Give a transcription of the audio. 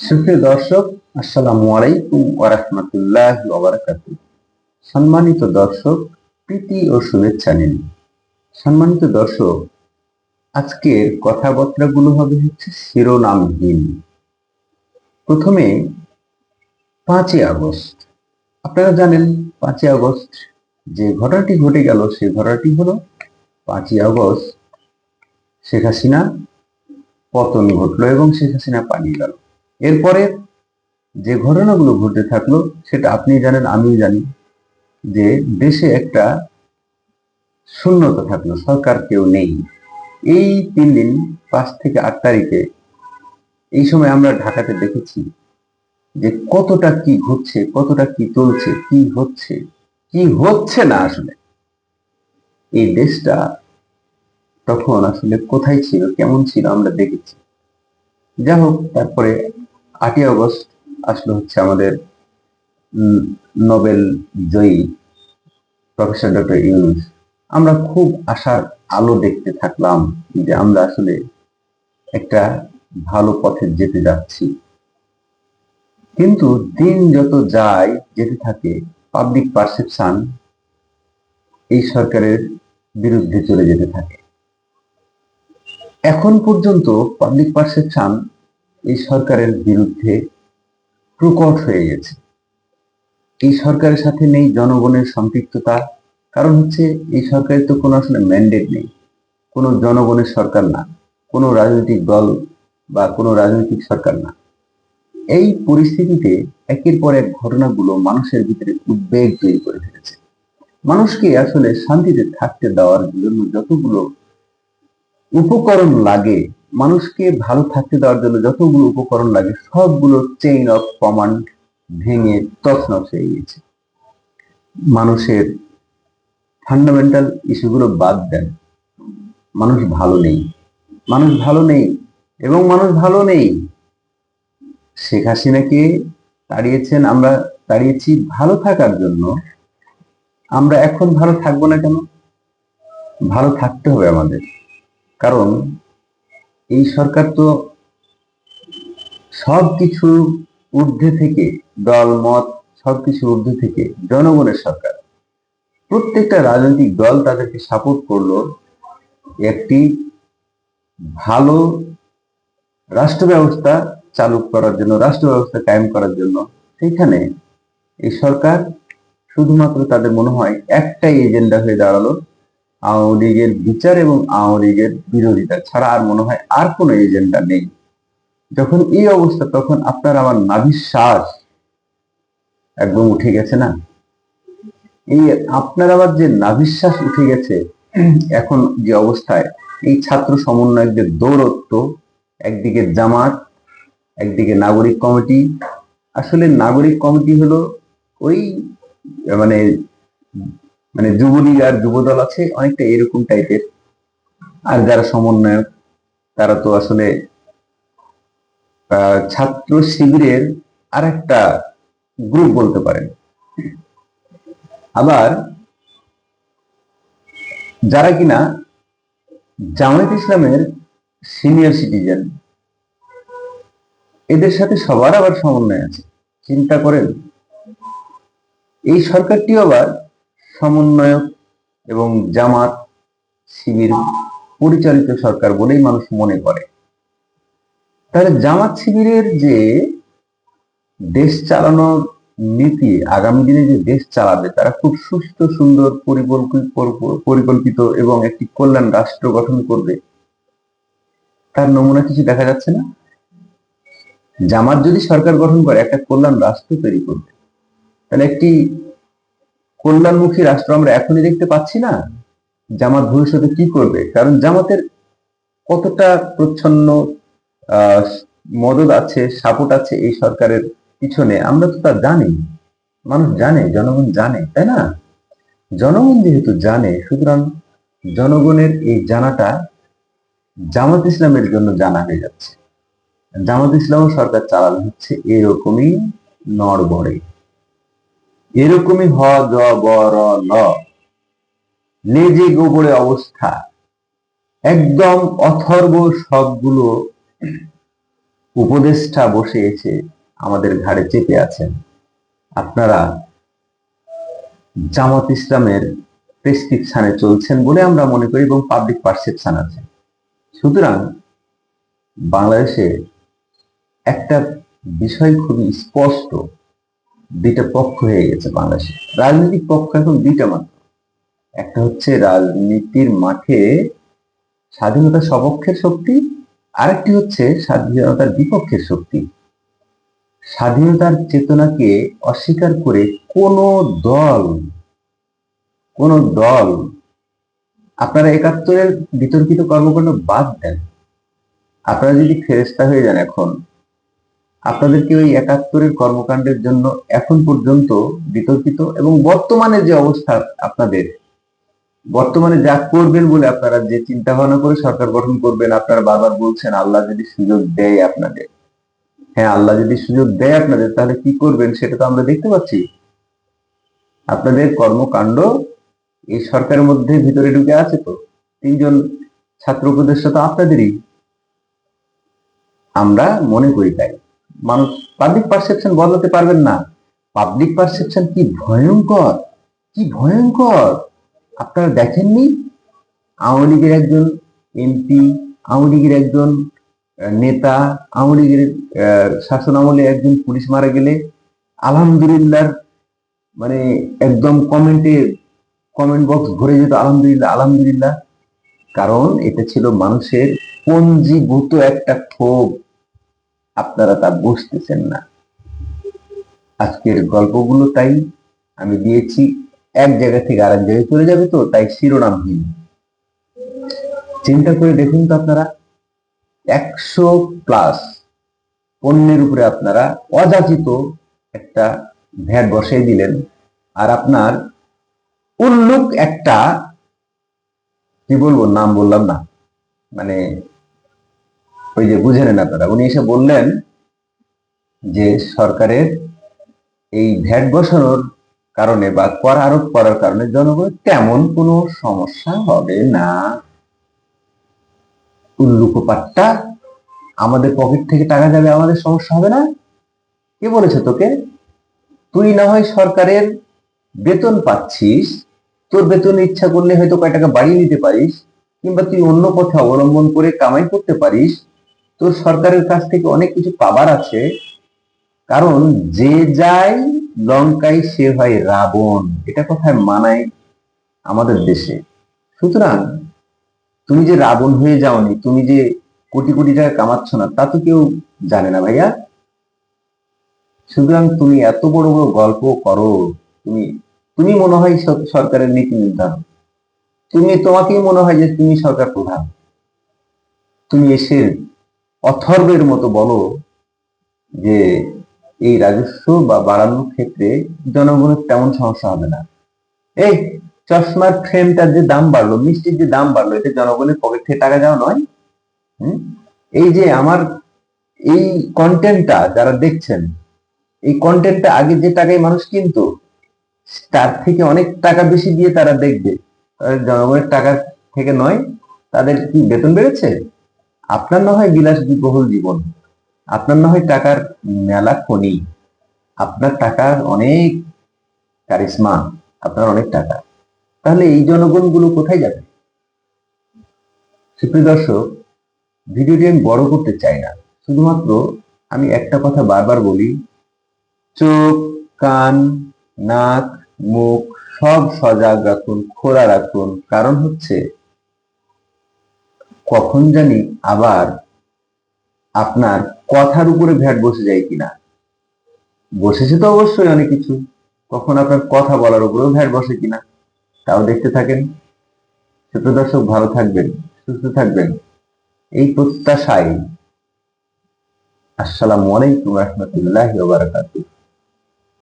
সুপ্রিয় দর্শক, আসসালামু আলাইকুম সম্মানিত দর্শক, প্রীতি ও শুভেচ্ছা নিন। সম্মানিত দর্শক, আজকের কথাবার্তাগুলো হবে হচ্ছে শিরোনামহীন। প্রথমে, পাঁচই আগস্ট। আপনারা জানেন, পাঁচই আগস্ট যে ঘটনাটি ঘটে গেল, সে ঘটনাটি হলো পাঁচই আগস্ট শেখ হাসিনা পতন ঘটলো এবং শেখ হাসিনা পালিয়ে গেল। এরপরে যে ঘটনাগুলো ঘটতে থাকল, সেটা আপনি জানেন, আমিও জানি যে দেশে একটা শূন্যতা থাকল, সরকার কেউ নেই। এই তিন দিন, পাঁচ থেকে আট তারিখে এই সময় আমরা ঢাকাতে দেখেছি যে কতটা কি ঘটছে, কতটা কি চলছে, কি হচ্ছে কি হচ্ছে না আসলে। এই দেশটা তখন আসলে কোথায় ছিল, কেমন ছিল, আমরা দেখেছি। যা হোক, তারপরে আটই আগস্ট আসলে হচ্ছে আমাদের নোবেল জয়ী প্রফেসর ডক্টর ইউনুস। আমরা খুব আশার আলো দেখতে থাকলাম যে আমরা আসলে একটা ভালো পথে যেতে যাচ্ছি। কিন্তু দিন যত যায়, যেতে থাকে পাবলিক পারসেপশন এই সরকারের বিরুদ্ধে চলে যেতে থাকে। এখন পর্যন্ত পাবলিক পারসেপশন এই সরকারের বিরুদ্ধে প্রকট হয়ে গেছে। এই সরকারের সাথে নেই জনগণের সম্পৃক্ততা। কারণ হচ্ছে, এই সরকারের তো কোনো আসলে ম্যান্ডেট নেই। কোনো জনগণের সরকার না। কোনো রাজনৈতিক দল বা কোনো রাজনৈতিক সরকার না। এই পরিস্থিতিতে একের পর এক ঘটনাগুলো মানুষের ভিতরে উদ্বেগ তৈরি করে ফেলেছে। মানুষকে আসলে শান্তিতে থাকতে দেওয়ার জন্য যতগুলো উপকরণ লাগে মানুষকে ভালো থাকতে দেওয়ার জন্য যতগুলো উপকরণ লাগে, সবগুলো চেইন অফ কমান্ড ভেঙে তছনছ হয়ে গেছে মানুষের ফান্ডামেন্টাল ইস্যুগুলো বাদ দেন। মানুষ ভালো নেই। মানুষ ভালো নেই এবং মানুষ ভালো নেই। শেখ হাসিনাকে তাড়িয়েছেন, আমরা তাড়িয়েছি ভালো থাকার জন্য। আমরা এখন ভালো থাকব না কেন? ভালো থাকতে হবে আমাদের। কারণ এই সরকার তো সবকিছু ঊর্ধ্বে থেকে, দল, মত সবকিছু ঊর্ধ্বে থেকে জনগণের সরকার। প্রত্যেকটা রাজনৈতিক দল তাদেরকে সাপোর্ট করল একটি ভালো রাষ্ট্র ব্যবস্থা চালু করার জন্য, রাষ্ট্র ব্যবস্থা কায়েম করার জন্য। সেখানে এই সরকার শুধুমাত্র তাদের মনে হয় একটাই এজেন্ডা হয়ে দাঁড়াল আওয়ামী লীগের বিচার এবং আওয়ামী লীগের বিরোধিতা ছাড়া আর মনে হয় আর কোনো এজেন্ডা নেই। যখন এই অবস্থা, তখন আপনার আমার নাভিশ্বাস একদম উঠে গেছে না? এই আপনার আবার যে নাভিশ্বাস উঠে গেছে, এখন যে অবস্থায়, এই ছাত্র সমন্বয়কদের দৌরত্ব, একদিকে জামাত, একদিকে নাগরিক কমিটি। আসলে নাগরিক কমিটি হলো ওই মানে মানে যুবলীগ আর যুবদল আছে, অনেকটা এরকম টাইপের আর যারা সমন্বয়ক, তারা তো আসলে ছাত্র শিবিরের আর একটা গ্রুপ বলতে পারেন। আবার, যারা কিনা জামায়াত ইসলামের সিনিয়র সিটিজেন এদের সাথে সবার আবার সমন্বয় আছে। চিন্তা করেন, এই সরকারটি আবার সমন্বয়ক এবং জামাত, শিবির পরিচালিত সরকার বলেই মানুষ মনে করে। তাহলে জামাত শিবিরের যে দেশ চালানোর নীতি, আগামী দিনে যে দেশ চালাবে, তারা খুব সুস্থ সুন্দর পরিকল্পিত পরিকল্পিত এবং একটি কল্যাণ রাষ্ট্র গঠন করবে, তার নমুনা কিছু দেখা যাচ্ছে না? জামাত যদি সরকার গঠন করে, একটা কল্যাণ রাষ্ট্র তৈরি করবে, তাহলে একটি কল্যাণমুখী রাষ্ট্র আমরা এখনই দেখতে পাচ্ছি না। জামাত ভবিষ্যতে কি করবে? কারণ জামাতের কতটা প্রচ্ছন্ন মদত আছে, সাপোর্ট আছে এই সরকারের পিছনে, আমরা তো তা জানি। মানুষ জানে, জনগণ জানে, তাই না? জনগণ যেহেতু জানে, সুতরাং জনগণের এই জানাটা জামাত ইসলামের জন্য জানা হয়ে যাচ্ছে। জামাত ইসলাম সরকার চালানো হচ্ছে এরকমই নড়বড়ে। এরকমই হ জ ব র ল। লেজে গোবরে অবস্থা। একদম অথর্ব সবগুলো উপদেষ্টা বসে এসে আমাদের ঘাড়ে চেপে আছেন। আপনারা জামাত ইসলামের প্রেসক্রিপশানে চলছেন বলে আমরা মনে করি এবং পাবলিক পারসেপশন আছে। সুতরাং বাংলাদেশে একটা বিষয় খুবই স্পষ্ট। দুইটা পক্ষ হয়ে গেছে বাংলাদেশে। রাজনৈতিক পক্ষ এখন দুইটা মাত্র। একটা হচ্ছে রাজনীতির মাঠে স্বাধীনতা সপক্ষের শক্তি, আরেকটি হচ্ছে স্বাধীনতার বিপক্ষের শক্তি। স্বাধীনতার চেতনাকে অস্বীকার করে কোন দল কোন দল, আপনারা একাত্তরের বিতর্কিত কর্মকাণ্ড বাদ দেন। আপনারা যদি ফেরেস্তা হয়ে যান এখন আপনাদেরকে ওই একাত্তরের কর্মকাণ্ডের জন্য এখন পর্যন্ত বিতর্কিত এবং বর্তমানে যে অবস্থা আপনাদের, বর্তমানে যা করবেন বলে আপনারা যে চিন্তা ভাবনা করে সরকার গঠন করবেন, আপনারা বারবার বলছেন, আল্লাহ যদি সুযোগ দেয় আপনাদের। হ্যাঁ আল্লাহ যদি সুযোগ দেয় আপনাদের, তাহলে কি করবেন সেটা তো আমরা দেখতে পাচ্ছি। আপনাদের কর্মকাণ্ড এই সরকারের মধ্যে ভিতরে ঢুকে আছে তো। তিনজন ছাত্র উপদেষ্টা তো আপনাদেরই। আমরা মনে করি তাই। মানুষ পাবলিক পারসেপশন বদলাতে পারবেন না। পাবলিক পারসেপশন কি ভয়ঙ্কর? কি ভয়ঙ্কর? আপনারা দেখেননি? আওয়ামী লীগের একজন এমপি আওয়ামী লীগের একজন নেতা, আওয়ামী লীগের শাসন আমলে একজন পুলিশ মারা গেলে আলহামদুলিল্লাহ মানে একদম কমেন্টে কমেন্ট বক্স ভরে যেত আলহামদুলিল্লাহ আলহামদুলিল্লাহ। কারণ এটা ছিল মানুষের পঞ্জীভূত একটা ক্ষোভ। আপনারা তা বুঝতেছেন না। আজকের গল্পগুলো তাই আমি দিয়েছি, এক জায়গা থেকে আরেক জায়গায় চলে যাবে তো, তাই শিরোনামহীন। চিন্তা করে দেখুন তো আপনারা, একশো প্লাস পণ্যের উপরে আপনারা অযাচিত একটা ভ্যাট বসাই দিলেন, আর আপনার উল্লুক একটা, কি বলব, নাম বললাম না মানে ওই যে বুঝে নেন আপনারা, উনি এসে বললেন যে সরকারের এই ভ্যাট বসানোর কারণে বা কর আরোপ করার কারণে জনগণের তেমন কোনো সমস্যা হবে না। উল্লুকোপাট্টা আমাদের পকেট থেকে টাকা যাবে, আমাদের সমস্যা হবে না। কে বলেছে তোকে? তুই না হয় সরকারের বেতন পাচ্ছিস, তোর বেতন ইচ্ছা করলে হয়তো কয় টাকা বাড়িয়ে নিতে পারিস, কিংবা তুই অন্য পথে অবলম্বন করে কামাই করতে পারিস তোর সরকারের কাছ থেকে অনেক কিছু পাবার আছে। কারণ যে যায় লঙ্কায় সে হয় রাবণ, এটা কথায় মানায় আমাদের দেশে। সুতরাং তুমি যে রাবণ হয়ে যাওনি, তুমি যে কোটি কোটি টাকা কামাচ্ছ না, তা তো কেউ জানে না ভাইয়া। সুতরাং তুমি এত বড় বড় গল্প করো, তুমি তুমি মনে হয় সরকারের নীতি নির্ধারণ তুমি, তোমাকেই মনে হয় যে তুমি সরকার প্রধান। তুমি এসে অথর্বের মতো বলো যে এই রাজস্ব বা বাড়ানোর ক্ষেত্রে জনগণের তেমন সমস্যা হবে না। এই চশমার ফ্রেমটার যে দাম বাড়লো, মিষ্টির যে দাম বাড়লো, এটা জনগণের পকেট থেকে টাকা যাওয়া নয়? এই যে আমার এই কন্টেন্টটা যারা দেখছেন, এই কন্টেন্টটা আগে যে টাকায় মানুষ কিনতো, তার থেকে অনেক টাকা বেশি দিয়ে তারা দেখবে। জনগণের টাকা থেকে নয়, তাদের কি বেতন বেড়েছে? আপনার না হয় বিলাস বহুল জীবন আপনার না হয় টাকার মেলা খনি, আপনার টাকার অনেক কারিশমা, আপনার অনেক টাকা, তাহলে এই জনগণগুলো কোথায় যাবে? সুপ্রিয় দর্শক, ভিডিওটি আমি বড় করতে চাই না, শুধুমাত্র আমি একটা কথা বারবার বলি, চোখ, কান, নাক, মুখ সব সজাগ রাখুন খোলা রাখুন, কারণ হচ্ছে কখন জানি আবার আপনার কথার উপরে ভ্যাট বসে যায় কিনা। বসেছে তো অবশ্যই অনেক কিছু। কখন আপনার কথা বলার উপরেও ভ্যাট বসে কিনা, তাও দেখতে থাকেন। ছোট দর্শক, ভালো থাকবেন, সুস্থ থাকবেন। এই প্রত্যাশায়। আসসালামু আলাইকুম রহমতুল্লাহ বারাকাতুহ।